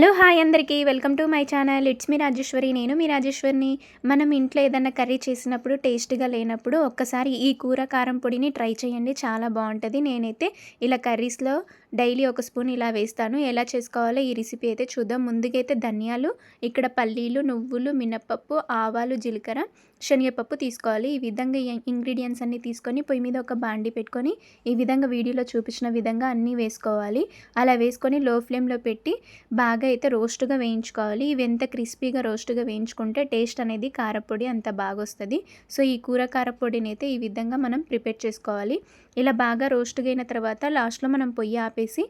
Hello hi అందరికీ welcome to my channel. It's me Rajeshwari నేను మీ రాజేశ్వరిని. మనం ఇంట్లో ఏదైనా కర్రీ చేసినప్పుడు టేస్ట్గా లేనప్పుడు ఒక్కసారి ఈ కూర కారం పొడిని ట్రై చేయండి. చాలా బాగుంటుంది. నేనైతే ఇలా కర్రీస్లో డైలీ ఒక స్పూన్ ఇలా వేస్తాను. ఎలా చేసుకోవాలో ఈ రెసిపీ అయితే చూద్దాం. ముందుగైతే ధనియాలు ఇక్కడ పల్లీలు నువ్వులు మినప్పప్పు ఆవాలు జీలకర్ర శనగపప్పు తీసుకోవాలి. ఈ విధంగా ఇంగ్రీడియంట్స్ అన్నీ తీసుకొని పొయ్యి మీద ఒక బాండి పెట్టుకొని ఈ విధంగా వీడియోలో చూపించిన విధంగా అన్నీ వేసుకోవాలి. అలా వేసుకొని లో ఫ్లేమ్లో పెట్టి బాగా అయితే రోస్ట్గా వేయించుకోవాలి. ఇవి ఎంత క్రిస్పీగా రోస్ట్గా వేయించుకుంటే టేస్ట్ అనేది కారపొడి అంత బాగా వస్తుంది సో ఈ కూర కారపొడిని అయితే ఈ విధంగా మనం ప్రిపేర్ చేసుకోవాలి. ఇలా బాగా రోస్ట్గా అయిన తర్వాత లాస్ట్లో మనం పొయ్యి ఆపేసి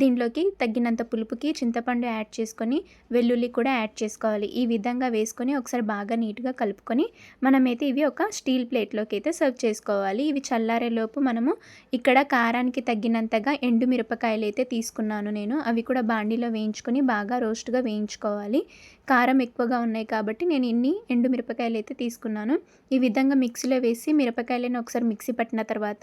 దీంట్లోకి తగ్గినంత పులుపుకి చింతపండు యాడ్ చేసుకొని వెల్లుల్లి కూడా యాడ్ చేసుకోవాలి. ఈ విధంగా వేసుకొని ఒకసారి బాగా నీట్గా కలుపుకొని మనమైతే ఇవి ఒక స్టీల్ ప్లేట్లోకి అయితే సర్వ్ చేసుకోవాలి. ఇవి చల్లారేలోపు మనము ఇక్కడ కారానికి తగ్గినంతగా ఎండు మిరపకాయలు అయితే తీసుకున్నాను నేను. అవి కూడా బాండీలో వేయించుకొని బాగా బాగా రోస్ట్గా వేయించుకోవాలి. కారం ఎక్కువగా ఉన్నాయి కాబట్టి నేను ఇన్ని ఎండు మిరపకాయలు అయితే తీసుకున్నాను. ఈ విధంగా మిక్సీలో వేసి మిరపకాయలను ఒకసారి మిక్సీ పట్టిన తర్వాత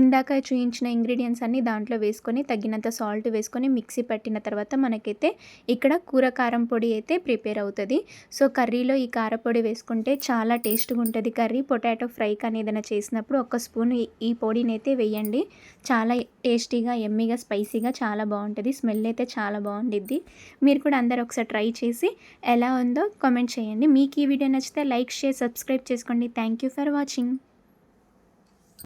ఇందాక చూయించిన ఇంగ్రీడియంట్స్ అన్నీ దాంట్లో వేసుకొని తగినంత సాల్ట్ వేసుకొని మిక్సీ పట్టిన తర్వాత మనకైతే ఇక్కడ కూర కారం పొడి అయితే ప్రిపేర్ అవుతుంది. సో కర్రీలో ఈ కారపొడి వేసుకుంటే చాలా టేస్ట్గా ఉంటుంది. కర్రీ పొటాటో ఫ్రై కానీ ఏదైనా చేసినప్పుడు ఒక స్పూన్ ఈ పొడిని అయితే వేయండి. చాలా టేస్టీగా ఎమ్మీగా స్పైసీగా చాలా బాగుంటుంది. స్మెల్ అయితే చాలా బాగుండిద్ది. మీరు కూడా అందరు ఒకసారి ట్రై చేసి ఎలా ఉందో కామెంట్ చేయండి. మీకు ఈ వీడియో నచ్చితే లైక్ షేర్ సబ్స్క్రైబ్ చేసుకోండి. Thank you for watching.